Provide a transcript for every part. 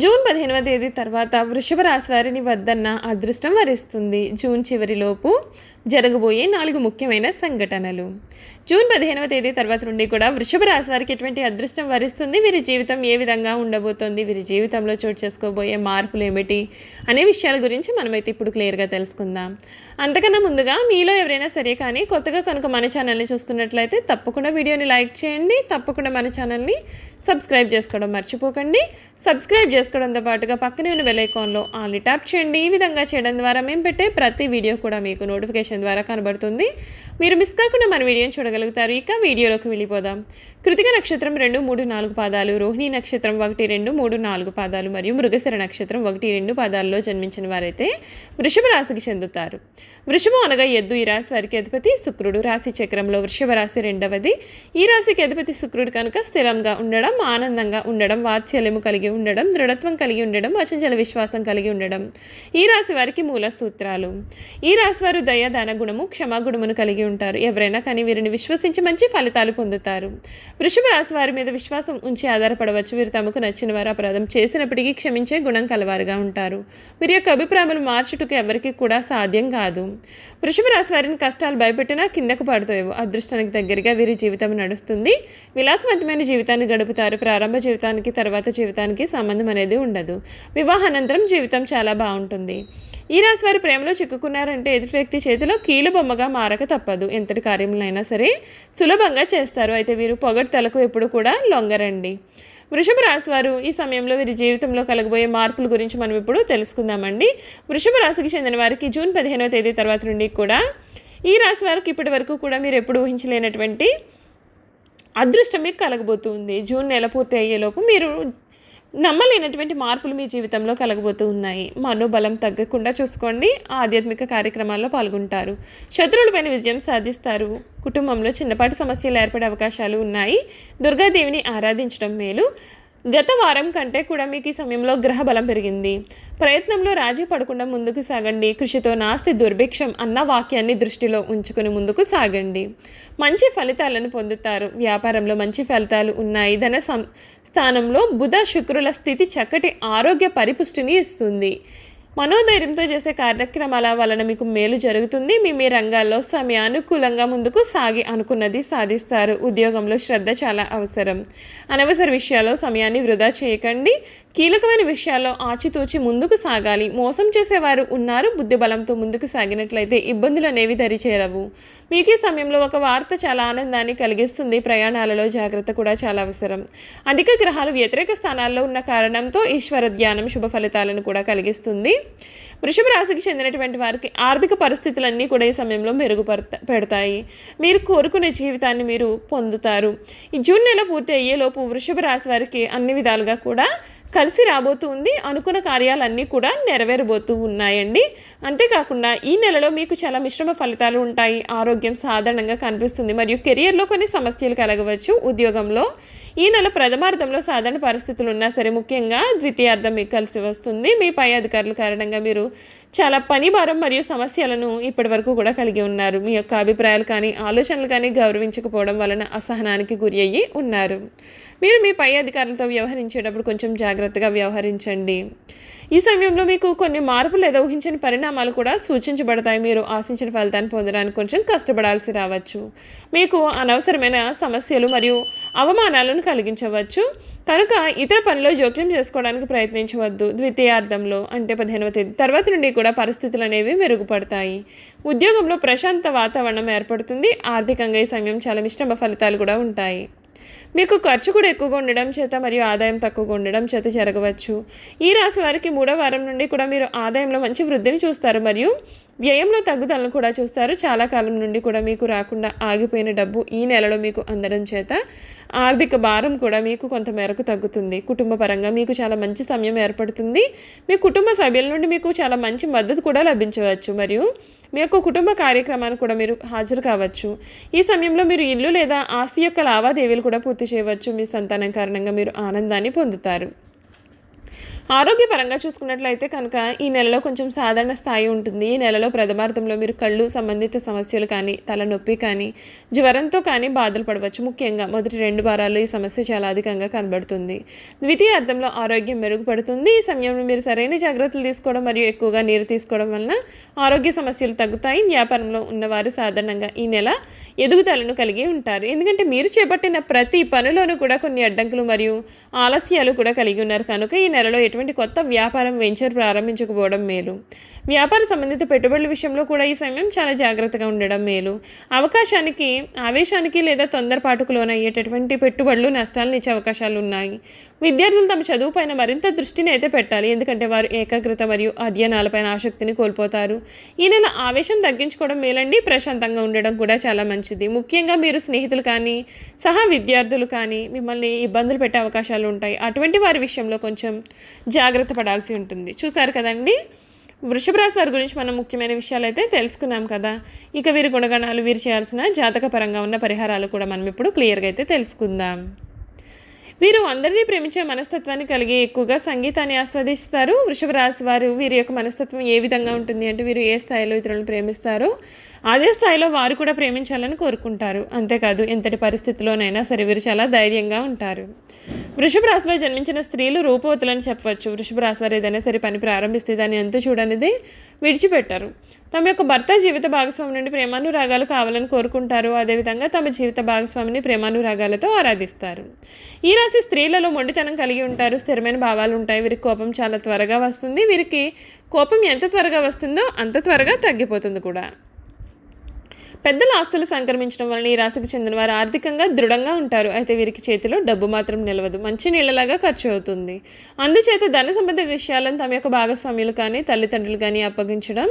June పదిహేనవ తేదీ తర్వాత వృషభ రాశి వారిని వద్దన్న అదృష్టం వరిస్తుంది. జూన్ చివరిలోపు జరగబోయే నాలుగు ముఖ్యమైన సంఘటనలు. జూన్ పదిహేనవ తేదీ తర్వాత నుండి కూడా వృషభ రాశి వారికి ఎటువంటి అదృష్టం వరిస్తుంది? వీరి జీవితం ఏ విధంగా ఉండబోతోంది? వీరి జీవితంలో చోటు చేసుకోబోయే మార్పులు ఏమిటి? అనే విషయాల గురించి మనమైతే ఇప్పుడు క్లియర్గా తెలుసుకుందాం. అంతకన్నా ముందుగా మీలో ఎవరైనా సరే కానీ కొత్తగా కనుక మన ఛానల్ని చూస్తున్నట్లయితే తప్పకుండా వీడియోని లైక్ చేయండి. తప్పకుండా మన ఛానల్ని సబ్స్క్రైబ్ చేసుకోవడం మర్చిపోకండి. సబ్స్క్రైబ్ చేసుకోవడంతో పాటుగా పక్కనే ఉన్న బెల్ ఆల్ని ట్యాప్ చేయండి. ఈ విధంగా చేయడం ద్వారా మేము పెట్టే ప్రతి వీడియో కూడా మీకు నోటిఫికేషన్ ద్వారా కనబడుతుంది. మీరు మిస్ కాకుండా మన వీడియోని చూడగలుగుతారు. ఇక వీడియోలోకి వెళ్ళిపోదాం. కృతిక నక్షత్రం రెండు మూడు నాలుగు పాదాలు రోహిణి నక్షత్రం ఒకటి రెండు మూడు నాలుగు పాదాలు మరియు మృగశిర నక్షత్రం ఒకటి రెండు పాదాల్లో జన్మించిన వారైతే వృషభ రాశికి చెందుతారు. వృషభం అనగా ఎద్దు ఈ రాశి వారికి అధిపతి శుక్రుడు. రాశి చక్రంలో వృషభ రాశి రెండవది. ఈ రాశికి అధిపతి శుక్రుడు కనుక స్థిరంగా ఉండడం ఆనందంగా ఉండడం వాత్సల్యము కలిగి ఉండడం దృఢత్వం కలిగి ఉండడం అచంచల విశ్వాసం కలిగి ఉండడం. ఈ రాశి వారికి మూల సూత్రాలు. ఈ రాశి వారు దయ దాన గుణము క్షమాగుణమును కలిగి ఉంటారు. ఎవరైనా కానీ వీరిని విశ్వసించి మంచి ఫలితాలు పొందుతారు. వృషభ రాశి వారి మీద విశ్వాసం ఉంచి ఆధారపడవచ్చు. వీరు తమకు నచ్చిన వారు అపరాధం చేసినప్పటికీ క్షమించే గుణం కలవారుగా ఉంటారు. వీరి యొక్క అభిప్రాయాలను మార్చుటకు ఎవరికి కూడా సాధ్యం కాదు. వృషభ రాశి వారిని కష్టాలు భయపెట్టినా కిందకు పడతాయి అదృష్టానికి దగ్గరగా వీరి జీవితం నడుస్తుంది. విలాసవంతమైన జీవితాన్ని గడుపుతారు. ప్రారంభ జీవితానికి తర్వాత జీవితానికి సంబంధం అనేది ఉండదు. వివాహానంతరం జీవితం చాలా బాగుంటుంది. ఈ రాశి వారు ప్రేమలో చిక్కుకున్నారంటే ఎదుటి వ్యక్తి చేతిలో కీలు బొమ్మగా మారక తప్పదు. ఎంతటి కార్యములైనా సరే సులభంగా చేస్తారు. అయితే వీరు పొగడ్తలకు ఎప్పుడు కూడా లొంగరండి. వృషభ రాశి వారు ఈ సమయంలో వీరి జీవితంలో కలగబోయే మార్పుల గురించి మనం ఇప్పుడు తెలుసుకుందామండి. వృషభ రాశికి చెందిన వారికి జూన్ పదిహేనవ తేదీ తర్వాత నుండి కూడా ఈ రాశి వారికి ఇప్పటి వరకు కూడా మీరు ఎప్పుడు ఊహించలేనటువంటి అదృష్టం మీకు కలగబోతుంది. జూన్ నెల పూర్తి అయ్యేలోపు మీరు నమ్మలేనటువంటి మార్పులు మీ జీవితంలో కలగబోతూ ఉన్నాయి. మనోబలం తగ్గకుండా చూసుకోండి. ఆధ్యాత్మిక కార్యక్రమాల్లో పాల్గొంటారు. శత్రువులపైన విజయం సాధిస్తారు. కుటుంబంలో చిన్నపాటి సమస్యలు ఏర్పడే అవకాశాలు ఉన్నాయి. దుర్గాదేవిని ఆరాధించడం మేలు. గత వారం కంటే కూడా మీకు ఈ సమయంలో గ్రహ బలం పెరిగింది. ప్రయత్నంలో రాజీ పడకుండా ముందుకు సాగండి. కృషితో నాస్తి దుర్భిక్షం అన్న వాక్యాన్ని దృష్టిలో ఉంచుకుని ముందుకు సాగండి. మంచి ఫలితాలను పొందుతారు. వ్యాపారంలో మంచి ఫలితాలు ఉన్నాయి. ధన సం స్థానంలో బుధ శుక్రుల స్థితి చక్కటి ఆరోగ్య పరిపుష్టిని ఇస్తుంది. మనోధైర్యంతో చేసే కార్యక్రమాల వలన మీకు మేలు జరుగుతుంది. మీ మీ రంగాల్లో సమయానుకూలంగా ముందుకు సాగి అనుకున్నది సాధిస్తారు. ఉద్యోగంలో శ్రద్ధ చాలా అవసరం. అనవసర విషయాల్లో సమయాన్ని వృధా చేయకండి. కీలకమైన విషయాల్లో ఆచితూచి ముందుకు సాగాలి. మోసం చేసేవారు ఉన్నారు బుద్ధి బలంతో ముందుకు సాగినట్లయితే ఇబ్బందులు అనేవి దరిచేరవు. మీకు ఈ సమయంలో ఒక వార్త చాలా ఆనందాన్ని కలిగిస్తుంది. ప్రయాణాలలో జాగ్రత్త కూడా చాలా అవసరం. అధిక గ్రహాలు వ్యతిరేక స్థానాల్లో ఉన్న కారణంతో ఈశ్వర ధ్యానం శుభ ఫలితాలను కూడా కలిగిస్తుంది. వృషభ రాశికి చెందినటువంటి వారికి ఆర్థిక పరిస్థితులన్నీ కూడా ఈ సమయంలో మెరుగుపడత పెడతాయి. మీరు కోరుకునే జీవితాన్ని మీరు పొందుతారు. ఈ జూన్ నెల పూర్తి అయ్యేలోపు వృషభ రాశి వారికి అన్ని విధాలుగా కూడా కలిసి రాబోతుంది. అనుకున్న కార్యాలన్నీ కూడా నెరవేరబోతూ ఉన్నాయండి. అంతేకాకుండా ఈ నెలలో మీకు చాలా మిశ్రమ ఫలితాలు ఉంటాయి. ఆరోగ్యం సాధారణంగా కనిపిస్తుంది. మరియు కెరియర్లో కొన్ని సమస్యలు కలగవచ్చు ఉద్యోగంలో. ఈ నెల ప్రథమార్థంలో సాధారణ పరిస్థితులు ఉన్నా సరే ముఖ్యంగా ద్వితీయార్థం మీకు కలిసి వస్తుంది. మీ పై అధికారుల కారణంగా మీరు చాలా పని భారం మరియు సమస్యలను ఇప్పటి వరకు కూడా కలిగి ఉన్నారు. మీ యొక్క అభిప్రాయాలు కానీ ఆలోచనలు కానీ గౌరవించకపోవడం వలన అసహనానికి గురి అయ్యి ఉన్నారు. మీరు మీ పై అధికారులతో వ్యవహరించేటప్పుడు కొంచెం జాగ్రత్తగా వ్యవహరించండి. ఈ సమయంలో మీకు కొన్ని మార్పులు లేదా ఊహించని పరిణామాలు కూడా సూచించబడతాయి. మీరు ఆశించిన ఫలితాన్ని పొందడానికి కొంచెం కష్టపడాల్సి రావచ్చు. మీకు అనవసరమైన సమస్యలు మరియు అవమానాలను కలిగించవచ్చు. కనుక ఇతర పనిలో జోక్యం చేసుకోవడానికి ప్రయత్నించవద్దు. ద్వితీయార్థంలో అంటే పదిహేనవ తేదీ తర్వాత నుండి కూడా పరిస్థితులు అనేవి మెరుగుపడతాయి. ఉద్యోగంలో ప్రశాంత వాతావరణం ఏర్పడుతుంది. ఆర్థికంగా ఈ సమయం చాలా మిశ్రమ ఫలితాలు కూడా ఉంటాయి. మీకు ఖర్చు కూడా ఎక్కువగా ఉండడం చేత మరియు ఆదాయం తక్కువగా ఉండడం చేత జరగవచ్చు. ఈ రాశి వారికి మూడో వారం నుండి కూడా మీరు ఆదాయంలో మంచి వృద్ధిని చూస్తారు. మరియు వ్యయంలో తగ్గుదలను కూడా చూస్తారు. చాలా కాలం నుండి కూడా మీకు రాకుండా ఆగిపోయిన డబ్బు ఈ నెలలో మీకు అందడం చేత ఆర్థిక భారం కూడా మీకు కొంత మేరకు తగ్గుతుంది. కుటుంబ పరంగా మీకు చాలా మంచి సమయం ఏర్పడుతుంది. మీ కుటుంబ సభ్యుల నుండి మీకు చాలా మంచి మద్దతు కూడా లభించవచ్చు. మరియు మీ యొక్క కుటుంబ కార్యక్రమానికి కూడా మీరు హాజరు కావచ్చు. ఈ సమయంలో మీరు ఇల్లు లేదా ఆస్తి యొక్క లావాదేవీలు కూడా పూర్తి చేయవచ్చు. మీ సంతానం కారణంగా మీరు ఆనందాన్ని పొందుతారు. ఆరోగ్యపరంగా చూసుకున్నట్లయితే కనుక ఈ నెలలో కొంచెం సాధారణ స్థాయి ఉంటుంది. ఈ నెలలో ప్రథమార్థంలో మీరు కళ్ళు సంబంధిత సమస్యలు కానీ తలనొప్పి కానీ జ్వరంతో కానీ బాధలు పడవచ్చు. ముఖ్యంగా మొదటి రెండు వారాలు ఈ సమస్య చాలా అధికంగా కనబడుతుంది. ద్వితీయ అర్థంలో ఆరోగ్యం మెరుగుపడుతుంది. ఈ సమయంలో మీరు సరైన జాగ్రత్తలు తీసుకోవడం మరియు ఎక్కువగా నీరు తీసుకోవడం వలన ఆరోగ్య సమస్యలు తగ్గుతాయి. వ్యాపారంలో ఉన్నవారు సాధారణంగా ఈ నెల ఎదుగుదలను కలిగి ఉంటారు. ఎందుకంటే మీరు చేపట్టిన ప్రతి పనిలోనూ కూడా కొన్ని అడ్డంకులు మరియు ఆలస్యాలు కూడా కలిగి ఉన్నారు. కనుక ఈ నెలలో ఎటువంటి కొత్త వ్యాపారం వెంచర్ ప్రారంభించకపోవడం మేలు. వ్యాపార సంబంధిత పెట్టుబడుల విషయంలో కూడా ఈ సమయం చాలా జాగ్రత్తగా ఉండడం మేలు. అవకాశానికి ఆవేశానికి లేదా తొందరపాటుకు లోనయ్యేటటువంటి పెట్టుబడులు నష్టాలను ఇచ్చే అవకాశాలు ఉన్నాయి. విద్యార్థులు తమ చదువుపైన మరింత దృష్టిని అయితే పెట్టాలి. ఎందుకంటే వారు ఏకాగ్రత మరియు అధ్యయనాలపైన ఆసక్తిని కోల్పోతారు. ఈ నెల ఆవేశం తగ్గించుకోవడం మేలండి. ప్రశాంతంగా ఉండడం కూడా చాలా మంచిది. ముఖ్యంగా మీరు స్నేహితులు కానీ సహా విద్యార్థులు కానీ మిమ్మల్ని ఇబ్బందులు పెట్టే అవకాశాలు ఉంటాయి. అటువంటి వారి విషయంలో కొంచెం జాగ్రత్త పడాల్సి ఉంటుంది. చూసారు కదండి? వృషభ రాశి వారి గురించి మనం ముఖ్యమైన విషయాలు అయితే తెలుసుకున్నాం కదా. ఇక వీరి గుణగణాలు వీరు చేయాల్సిన జాతక పరంగా ఉన్న పరిహారాలు కూడా మనం ఇప్పుడు క్లియర్గా అయితే తెలుసుకుందాం. వీరు అందరినీ ప్రేమించే మనస్తత్వాన్ని కలిగి ఎక్కువగా సంగీతాన్ని ఆస్వాదిస్తారు. వృషభ రాశి వారు వీరి యొక్క మనస్తత్వం ఏ విధంగా ఉంటుంది అంటే వీరు ఏ స్థాయిలో ఇతరులను ప్రేమిస్తారో అదే స్థాయిలో వారు కూడా ప్రేమించాలని కోరుకుంటారు. అంతేకాదు ఎంతటి పరిస్థితిలోనైనా సరే వీరు చాలా ధైర్యంగా ఉంటారు. వృషభ రాశిలో జన్మించిన స్త్రీలు రూపవతులని చెప్పవచ్చు. వృషభ రాశి వారు ఏదైనా సరే పని ప్రారంభిస్తే దాన్ని ఎంతో చూడనిది విడిచిపెట్టారు. తమ యొక్క భర్త జీవిత భాగస్వామి నుండి ప్రేమానురాగాలు కావాలని కోరుకుంటారు. అదేవిధంగా తమ జీవిత భాగస్వామిని ప్రేమానురాగాలతో ఆరాధిస్తారు. ఈ రాశి స్త్రీలలో మొండితనం కలిగి ఉంటారు. స్థిరమైన భావాలు ఉంటాయి. వీరికి కోపం చాలా త్వరగా వస్తుంది. వీరికి కోపం ఎంత త్వరగా వస్తుందో అంత త్వరగా తగ్గిపోతుంది కూడా. పెద్దల ఆస్తులు సంక్రమించడం వలన ఈ రాశికి చెందిన వారు ఆర్థికంగా దృఢంగా ఉంటారు. అయితే వీరికి చేతిలో డబ్బు మాత్రం నిలవదు. మంచి నీళ్ళలాగా ఖర్చు అవుతుంది. అందుచేత ధన సంబంధ విషయాలను తమ యొక్క భాగస్వామ్యులు కానీ తల్లిదండ్రులు కానీ అప్పగించడం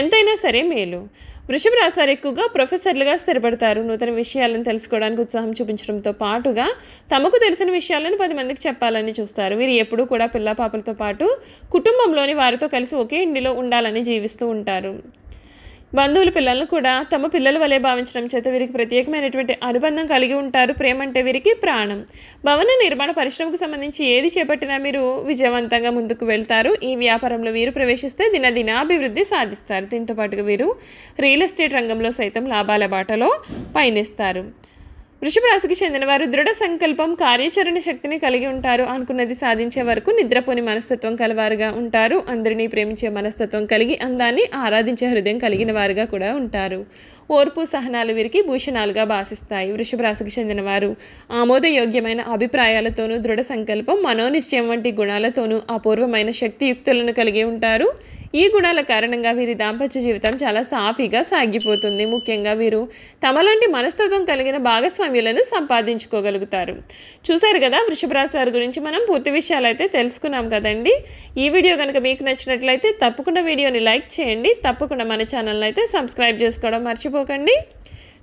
ఎంతైనా సరే మేలు. వృషభ రాశి వారు ఎక్కువగా ప్రొఫెసర్లుగా స్థిరపడతారు. నూతన విషయాలను తెలుసుకోవడానికి ఉత్సాహం చూపించడంతో పాటుగా తమకు తెలిసిన విషయాలను పది మందికి చెప్పాలని చూస్తారు. వీరు ఎప్పుడూ కూడా పిల్ల పాపలతో పాటు కుటుంబంలోని వారితో కలిసి ఒకే ఇంటిలో ఉండాలని జీవిస్తూ ఉంటారు. బంధువుల పిల్లలను కూడా తమ పిల్లల వలె భావించడం చేత వీరికి ప్రత్యేకమైనటువంటి అనుబంధం కలిగి ఉంటారు. ప్రేమ అంటే వీరికి ప్రాణం. భవన నిర్మాణ పరిశ్రమకు సంబంధించి ఏది చేపట్టినా మీరు విజయవంతంగా ముందుకు వెళ్తారు. ఈ వ్యాపారంలో వీరు ప్రవేశిస్తే దినదినాభివృద్ధి సాధిస్తారు. దీంతో పాటుగా వీరు రియల్ ఎస్టేట్ రంగంలో సైతం లాభాల బాటలో పయనిస్తారు. వృషభ రాశికి చెందినవారు దృఢ సంకల్పం కార్యాచరణ శక్తిని కలిగి ఉంటారు అనుకున్నది సాధించే వరకు నిద్రపోని మనస్తత్వం కలవారుగా ఉంటారు. అందరినీ ప్రేమించే మనస్తత్వం కలిగి అందాన్ని ఆరాధించే హృదయం కలిగిన వారుగా కూడా ఉంటారు. ఓర్పు సహనాలు వీరికి భూషణాలుగా భాషిస్తాయి వృషభ రాశికి చెందినవారు ఆమోదయోగ్యమైన అభిప్రాయాలతోనూ దృఢ సంకల్పం మనోనిశ్చయం వంటి గుణాలతోనూ అపూర్వమైన శక్తియుక్తులను కలిగి ఉంటారు. ఈ గుణాల కారణంగా వీరి దాంపత్య జీవితం చాలా సాఫీగా సాగిపోతుంది. ముఖ్యంగా వీరు తమలాంటి మనస్తత్వం కలిగిన భాగస్వామ్యులను సంపాదించుకోగలుగుతారు. చూశారు కదా వృషభరాశి గురించి మనం పూర్తి విషయాలు అయితే తెలుసుకున్నాం కదండి. ఈ వీడియో కనుక మీకు నచ్చినట్లయితే తప్పకుండా వీడియోని లైక్ చేయండి. తప్పకుండా మన ఛానల్ని అయితే సబ్స్క్రైబ్ చేసుకోవడం మర్చిపోకండి.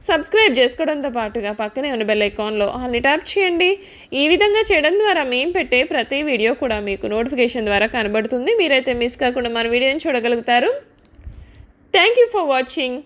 సబ్స్క్రైబ్ చేసుకోవడంతో పాటుగా పక్కనే ఉన్న బెల్ ఐకాన్లో ఆల్ని ట్యాప్ చేయండి. ఈ విధంగా చేయడం ద్వారా మేము పెట్టే ప్రతి వీడియో కూడా మీకు నోటిఫికేషన్ ద్వారా కనబడుతుంది. మీరైతే మిస్ కాకుండా మన వీడియోని చూడగలుగుతారు. Thank you for watching